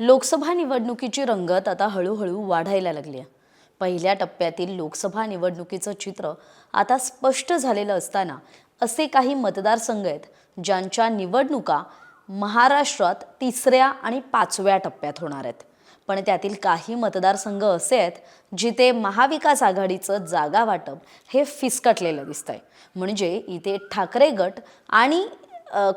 लोकसभा निवडणुकीची रंगत आता हळूहळू वाढायला लागली आहे. पहिल्या टप्प्यातील लोकसभा निवडणुकीचं चित्र आता स्पष्ट झालेलं असताना असे काही मतदारसंघ आहेत ज्यांच्या निवडणुका महाराष्ट्रात तिसऱ्या आणि पाचव्या टप्प्यात होणार आहेत. पण त्यातील काही मतदारसंघ असे आहेत जिथे महाविकास आघाडीचं जागा वाटप हे फिसकटलेलं दिसतंय. म्हणजे इथे ठाकरे गट आणि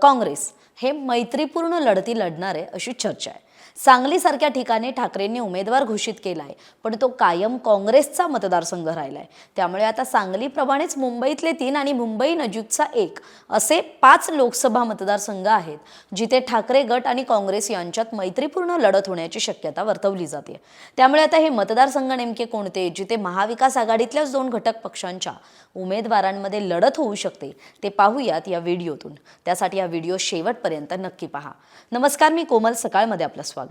काँग्रेस हे मैत्रीपूर्ण लढती लढणार आहे अशी चर्चा आहे. सांगलीसारख्या ठिकाणी ठाकरेंनी उमेदवार घोषित केला आहे पण तो कायम काँग्रेसचा मतदारसंघ राहिला आहे त्यामुळे आता सांगलीप्रमाणेच मुंबईतले तीन आणि मुंबई नजीकचा एक असे पाच लोकसभा मतदारसंघ आहेत जिथे ठाकरे गट आणि काँग्रेस यांच्यात मैत्रीपूर्ण लढत होण्याची शक्यता वर्तवली जाते. त्यामुळे आता हे मतदारसंघ नेमके कोणते जिथे महाविकास आघाडीतल्याच दोन घटक पक्षांच्या उमेदवारांमध्ये लढत होऊ शकते ते पाहूयात या व्हिडिओतून. त्यासाठी हा व्हिडिओ शेवटपर्यंत नक्की पहा. नमस्कार मी कोमल सकाळमध्ये आपलं स्वागत.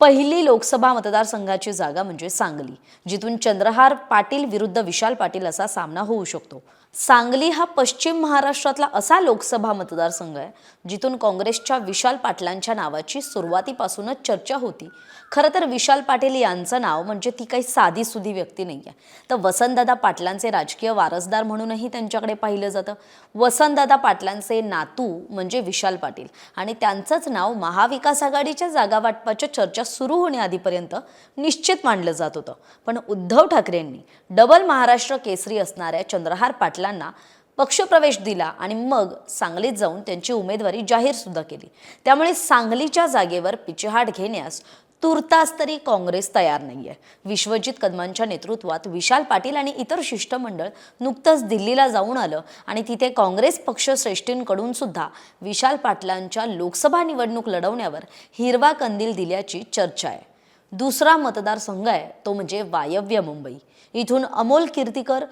पहिली लोकसभा मतदारसंघाची जागा म्हणजे सांगली जिथून चंद्रहार पाटील विरुद्ध विशाल पाटील असा सामना होऊ शकतो. सांगली हा पश्चिम महाराष्ट्रातला असा लोकसभा मतदारसंघ आहे जिथून काँग्रेसच्या विशाल पाटलांच्या नावाची सुरुवातीपासूनच चर्चा होती. खरं तर विशाल पाटील यांचं नाव म्हणजे ती काही साधी सुधी व्यक्ती नाही आहे तर वसंतदादा पाटलांचे राजकीय वारसदार म्हणूनही त्यांच्याकडे पाहिलं जातं. वसंतदादा पाटलांचे नातू म्हणजे विशाल पाटील. आणि त्यांचंच नाव महाविकास आघाडीच्या जागा वाटपाच्या चर्चा सुरू होण्याआधीपर्यंत निश्चित मानलं जात होतं. पण उद्धव ठाकरेंनी डबल महाराष्ट्र केसरी असणाऱ्या चंद्रहार पाटला पाटलांना पक्षप्रवेश दिला आणि मग सांगलीत जाऊन त्यांची उमेदवारी जाहीर सुद्धा केली. त्यामुळे सांगलीच्या जागेवर पिछेहाट घेण्यास तुर्तास तरी काँग्रेस तयार नाहीये. विश्वजित कदमांच्या नेतृत्वात विशाल पाटील आणि इतर शिष्टमंडळ नुकतंच दिल्लीला जाऊन आलं आणि तिथे काँग्रेस पक्षश्रेष्ठींकडून सुद्धा विशाल पाटलांच्या लोकसभा निवडणूक लढवण्यावर हिरवा कंदील दिल्याची चर्चा आहे. दुसरा मतदारसंघ आहे तो म्हणजे वायव्य मुंबई. इथून अमोल कीर्तीकर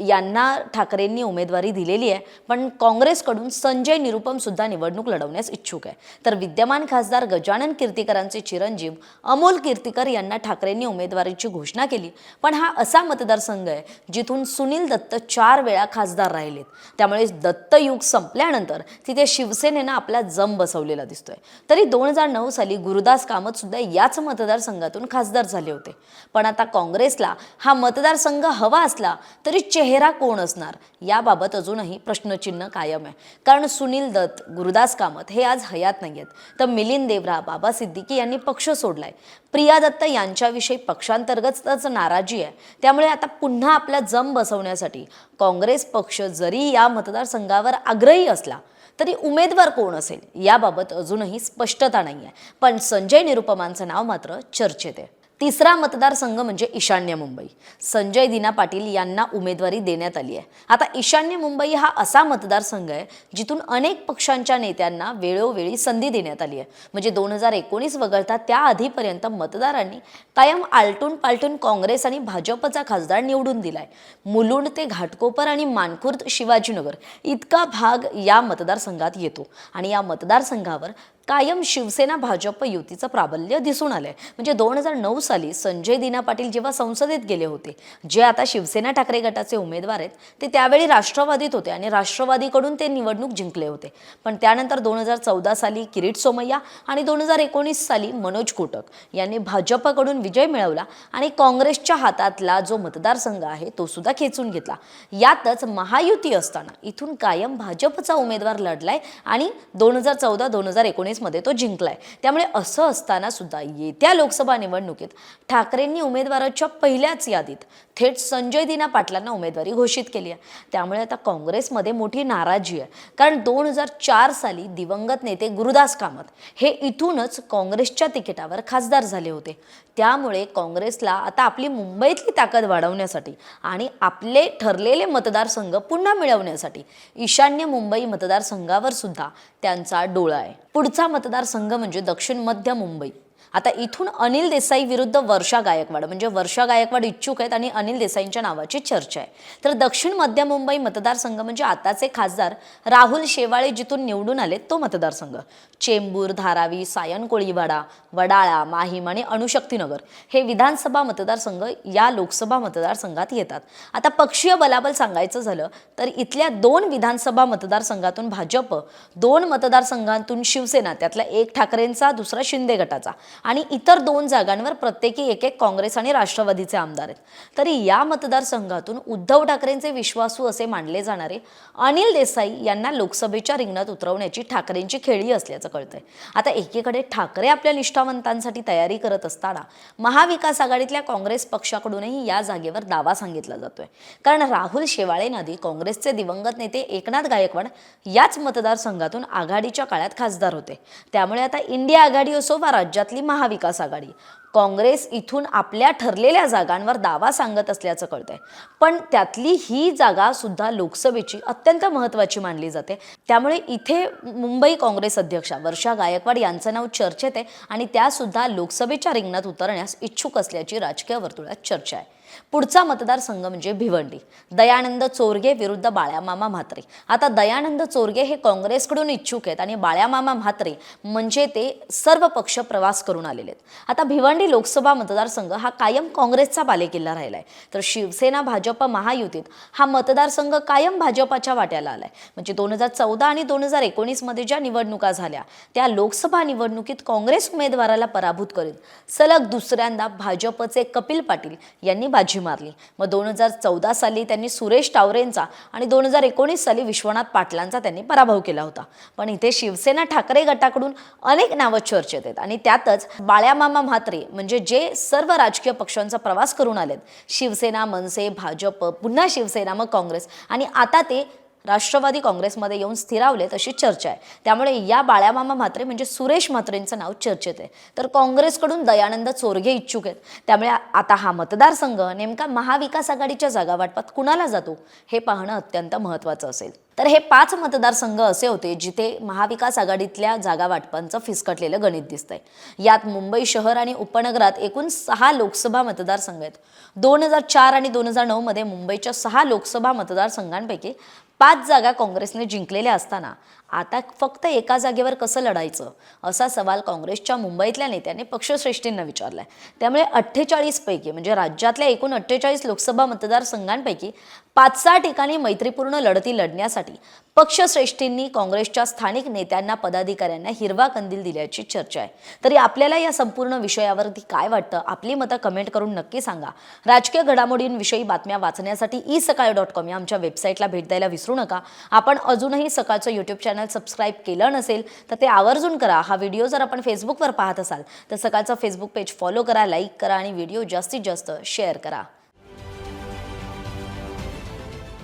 यांना ठाकरेंनी उमेदवारी दिलेली आहे पण काँग्रेसकडून संजय निरुपम सुद्धा निवडणूक लढवण्यास इच्छुक आहे. तर विद्यमान खासदार गजानन कीर्तीकरांचे चिरंजीव अमोल कीर्तीकर यांना ठाकरेंनी उमेदवारीची घोषणा केली पण हा असा मतदारसंघ आहे जिथून सुनील दत्त चार वेळा खासदार राहिलेत. त्यामुळे दत्तयुग संपल्यानंतर तिथे शिवसेनेनं आपला जम बसवलेला दिसतोय. तरी दोन हजार नऊ साली गुरुदास कामत सुद्धा याच मतदारसंघातून खासदार झाले होते. पण आता काँग्रेसला हा मतदारसंघ हवा असला तरी चेह चेहरा कोण असणार? याबाबत अजूनही प्रश्नचिन्ह कायम आहे. कारण सुनील दत्त गुरुदास कामत हे आज हयात नाही आहेत तर मिलिंद देवरा बाबा सिद्दीकी यांनी पक्ष सोडलाय. प्रिया दत्त यांच्याविषयी पक्षांतर्गतच नाराजी आहे. त्यामुळे आता पुन्हा आपला जम बसवण्यासाठी काँग्रेस पक्ष जरी या मतदारसंघावर आग्रही असला तरी उमेदवार कोण असेल? याबाबत अजूनही स्पष्टता नाही आहे पण संजय निरुपमांचं नाव मात्र चर्चेत आहे. तिसरा मतदारसंघ म्हणजे ईशान्य मुंबई. संजय दिना पाटील यांना उमेदवारी देण्यात आली आहे. आता ईशान्य मुंबई हा असा मतदारसंघ आहे जिथून अनेक पक्षांच्या नेत्यांना वेळोवेळी संधी देण्यात आली आहे. म्हणजे दोन हजार एकोणीस वगळता त्याआधीपर्यंत मतदारांनी कायम आलटून पालटून काँग्रेस आणि भाजपचा खासदार निवडून दिलाय. मुलुंड ते घाटकोपर आणि मानखुर्द शिवाजीनगर इतका भाग या मतदारसंघात येतो. आणि या मतदारसंघावर कायम शिवसेना भाजप युतीचं प्राबल्य दिसून आलंय. म्हणजे दोन हजार नऊ साली संजय दिना पाटील जेव्हा संसदेत गेले होते जे आता शिवसेना ठाकरे गटाचे उमेदवार आहेत ते त्यावेळी राष्ट्रवादीत होते आणि राष्ट्रवादीकडून ते निवडणूक जिंकले होते. पण त्यानंतर दोन हजार चौदा साली किरीट सोमय्या आणि दोन हजार एकोणीस साली मनोज कोटक यांनी भाजपकडून विजय मिळवला आणि काँग्रेसच्या हातातला जो मतदारसंघ आहे तो सुद्धा खेचून घेतला. यातच महायुती असताना इथून कायम भाजपचा उमेदवार लढलाय आणि दोन हजार चौदा दोन हजार एकोणीस एकोणीसमध्ये तो जिंकलाय. त्यामुळे असं असताना सुद्धा येत्या लोकसभा निवडणुकीत ठाकरेंनी उमेदवाराच्या पहिल्याच यादीत थेट संजय दिना पाटलांना उमेदवारी घोषित केली आहे. त्यामुळे आता काँग्रेसमध्ये मोठी नाराजी आहे. कारण दोन हजार चार साली दिवंगत नेते गुरुदास कामत हे इथूनच काँग्रेसच्या तिकिटावर खासदार झाले होते. त्यामुळे काँग्रेसला आता आपली मुंबईतली ताकद वाढवण्यासाठी आणि आपले ठरलेले मतदारसंघ पुन्हा मिळवण्यासाठी ईशान्य मुंबई मतदारसंघावर सुद्धा त्यांचा डोळा आहे. पुढचा मतदारसंघ म्हणजे दक्षिण मध्य मुंबई. आता इथून अनिल देसाई विरुद्ध वर्षा गायकवाड म्हणजे वर्षा गायकवाड इच्छुक आहेत आणि अनिल देसाईंच्या नावाची चर्चा आहे. तर दक्षिण मध्य मुंबई मतदारसंघ म्हणजे आताचे खासदार राहुल शेवाळे जिथून निवडून आले तो मतदारसंघ. चेंबूर धारावी सायन कोळीवाडा वडाळा माहीम आणि अणुशक्तीनगर हे विधानसभा मतदारसंघ या लोकसभा मतदारसंघात येतात. आता पक्षीय बलाबल सांगायचं झालं तर इथल्या दोन विधानसभा मतदारसंघातून भाजप दोन मतदारसंघातून शिवसेना त्यातला एक ठाकरेंचा दुसरा शिंदे गटाचा. आणि इतर दोन जागांवर प्रत्येकी एक एक काँग्रेस आणि राष्ट्रवादीचे आमदार आहेत. तरी या मतदारसंघातून उद्धव ठाकरेंचे विश्वासू असे मानले जाणारे अनिल देसाई यांना लोकसभेच्या रिंगणात उतरवण्याची ठाकरेंची खेळी असल्याचं कळतंय. आता एकीकडे ठाकरे आपल्या निष्ठावंतांसाठी तयारी करत असताना महाविकास आघाडीतल्या काँग्रेस पक्षाकडूनही या जागेवर दावा सांगितला जातोय. कारण राहुल शेवाळेनादी काँग्रेसचे दिवंगत नेते एकनाथ गायकवाड याच मतदारसंघातून आघाडीच्या काळात खासदार होते. त्यामुळे आता इंडिया आघाडी असो वा राज्यातली महाविकास आघाडी. काँग्रेस इथून आपल्या ठरलेल्या जागांवर दावा सांगत असल्याचं कळतंय. पण त्यातली ही जागा सुद्धा लोकसभेची अत्यंत महत्त्वाची मानली जाते. त्यामुळे इथे मुंबई काँग्रेस अध्यक्षा वर्षा गायकवाड यांचं नाव चर्चेत आहे आणि त्या सुद्धा लोकसभेच्या रिंगणात उतरण्यास इच्छुक असल्याची राजकीय वर्तुळात चर्चा आहे. पुढचा मतदारसंघ म्हणजे भिवंडी. दयानंद चोरगे विरुद्ध बाळ्यामामा म्हात्रे. आता दयानंद चोरगे हे काँग्रेसकडून इच्छुक आहेत आणि बाळ्यामामा म्हात्रे म्हणजे ते सर्व पक्ष प्रवास करून आलेले आहेत. आता भिवंडी लोकसभा मतदारसंघ हा कायम काँग्रेसचा बालेकिल्ला राहिला आहे तर शिवसेना भाजप महायुतीत हा मतदारसंघ कायम भाजपाच्या वाट्याला आलाय. म्हणजे दोन हजार चौदा आणि दोन हजार एकोणीसमध्ये ज्या निवडणुका झाल्या त्या लोकसभा निवडणुकीत काँग्रेस उमेदवाराला पराभूत करीत सलग दुसऱ्यांदा भाजपचे कपिल पाटील यांनी बाजी मारली. मग दोन हजार चौदा साली त्यांनी सुरेश टावरेंचा आणि दोन हजार एकोणीस साली विश्वनाथ पाटलांचा त्यांनी पराभव केला होता. पण इथे शिवसेना ठाकरे गटाकडून अनेक नावं चर्चेत आहेत आणि त्यातच बाळ्यामामा म्हात्रे म्हणजे जे सर्व राजकीय पक्षांचा प्रवास करून आलेत. शिवसेना मनसे भाजप पुन्हा शिवसेना मग काँग्रेस आणि आता ते राष्ट्रवादी काँग्रेसमध्ये येऊन स्थिरावलेत अशी चर्चा आहे. त्यामुळे या बाळ्यामामा म्हात्रे म्हणजे सुरेश म्हात्रेंचं नाव चर्चेत आहे. तर काँग्रेसकडून दयानंद चोरगे इच्छुक आहेत. त्यामुळे आता हा मतदारसंघ नेमका महाविकास आघाडीच्या जागा वाटपात कुणाला जातो हे पाहणं अत्यंत महत्त्वाचं असेल. तर हे पाच मतदारसंघ असे होते जिथे महाविकास आघाडीतल्या जागा वाटपांचं फिसकटलेलं गणित दिसतंय. यात मुंबई शहर आणि उपनगरात एकूण सहा लोकसभा मतदारसंघ आहेत. दोन हजार चार आणि दोन हजार नऊमध्ये मुंबईच्या सहा लोकसभा मतदारसंघांपैकी पाच जागा काँग्रेसने जिंकलेल्या असताना आता फक्त एका जागेवर कसं लढायचं? असा सवाल काँग्रेसच्या मुंबईतल्या नेत्याने पक्षश्रेष्ठींना विचारलाय. त्यामुळे अठ्ठेचाळीस पैकी म्हणजे राज्यातल्या एकूण अठ्ठेचाळीस लोकसभा मतदारसंघांपैकी पाच सहा ठिकाणी मैत्रीपूर्ण लढती लढण्यासाठी पक्षश्रेष्ठींनी काँग्रेसच्या स्थानिक नेत्यांना पदाधिकाऱ्यांना हिरवा कंदील दिल्याची चर्चा आहे. तरी आपल्याला या संपूर्ण विषयावरती काय वाटतं? आपली मतं कमेंट करून नक्की सांगा. राजकीय घडामोडींविषयी बातम्या वाचण्यासाठी ई सकाळ डॉट कॉम या आमच्या वेबसाईटला भेट द्यायला विसरू नका. आपण अजूनही सकाळचं यूट्यूब चॅनल सबस्क्राईब केलं नसेल तर ते आवर्जून करा. हा व्हिडिओ जर आपण फेसबुकवर पाहत असाल तर सकाळचं फेसबुक पेज फॉलो करा लाईक करा आणि व्हिडिओ जास्तीत जास्त शेअर करा.